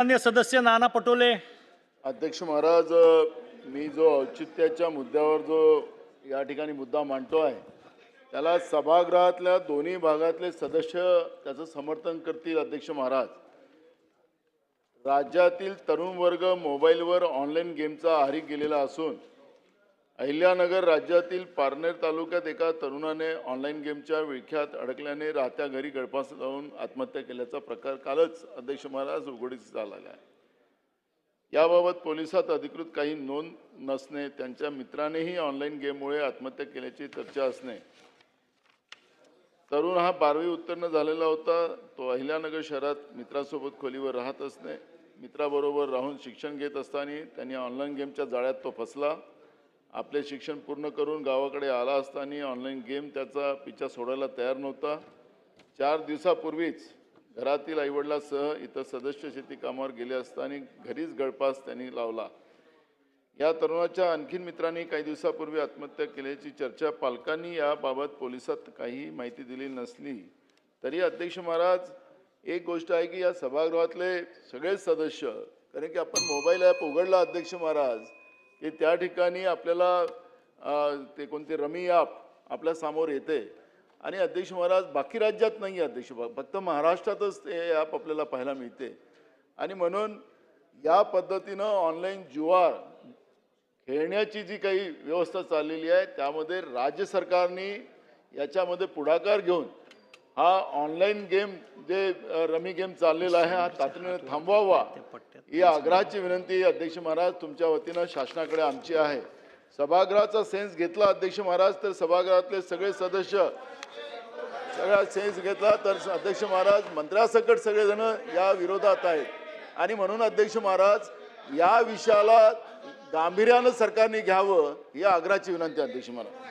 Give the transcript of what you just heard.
मान्य सदस्य नाना पटोले. अध्यक्ष महाराज मी जो औचित्याच्या मुद्द्यावर जो या ठिकाणी मुद्दा मांडतो आहे त्याला सभागृहातल्या दोन्ही भागातले सदस्य त्याचं समर्थन करतील अध्यक्ष महाराज. राज्यातील तरुण वर्ग मोबाईलवर ऑनलाईन गेमचा आहारी गेलेला असून अहिल्यानगर राज्यातील पारनेर तालुक्यात एका तरुणाने ऑनलाईन गेमच्या विळख्यात अडकल्याने राहत्या घरी गळफास लावून आत्महत्या केल्याचा प्रकार कालच अध्यक्ष महाराज उघडीस झालेला आहे. याबाबत पोलिसात अधिकृत काही नोंद नसणे त्यांच्या मित्रानेही ऑनलाईन गेममुळे आत्महत्या केल्याची चर्चा असणे. तरुण हा बारावी उत्तीर्ण झालेला होता. तो अहिल्यानगर शहरात मित्रासोबत खोलीवर राहत असणे. मित्राबरोबर राहून शिक्षण घेत असताना त्यांनी ऑनलाईन गेमच्या जाळ्यात तो फसला. आपले शिक्षण पूर्ण करून गावाकडे आला असताना ऑनलाईन गेम त्याचा पिच्छा सोडायला तयार नव्हता. चार दिवसापूर्वीच घरातील आईवडिलासह इतर सदस्य शेती कामावर गेले असताना घरीच गळपास त्यांनी लावला. या तरुणाच्या आणखीन मित्रांनी काही दिवसापूर्वी आत्महत्या केल्याची चर्चा पालकांनी याबाबत पोलिसात काही माहिती दिली नसली तरी अध्यक्ष महाराज एक गोष्ट आहे की या सभागृहातले सगळेच सदस्य कारण की आपण मोबाईल ॲप उघडला अध्यक्ष महाराज की त्या ठिकाणी आपल्याला ते कोणते रमी ॲप आपल्यासमोर येते. आणि अध्यक्ष महाराज बाकी राज्यात नाही आहे अध्यक्ष फक्त महाराष्ट्रातच ते ॲप आपल्याला पाहायला मिळते. आणि म्हणून या पद्धतीनं ऑनलाईन जुआ खेळण्याची जी काही व्यवस्था चाललेली आहे त्यामध्ये राज्य सरकारने याच्यामध्ये पुढाकार घेऊन हा ऑनलाईन गेम जे रमी गेम चाललेला आहे हा तातडीने थांबवावा. ही आग्रहाची विनंती अध्यक्ष महाराज तुमच्या वतीनं शासनाकडे आमची आहे. सभागृहाचा सेन्स घेतला अध्यक्ष महाराज तर सभागृहातले सगळे सदस्य सगळा सेन्स घेतला तर अध्यक्ष महाराज मंत्र्यासकट सगळेजण या विरोधात आहेत. आणि म्हणून अध्यक्ष महाराज या विषयाला गांभीर्यानं सरकारने घ्यावं ही आग्रहाची विनंती अध्यक्ष महाराज.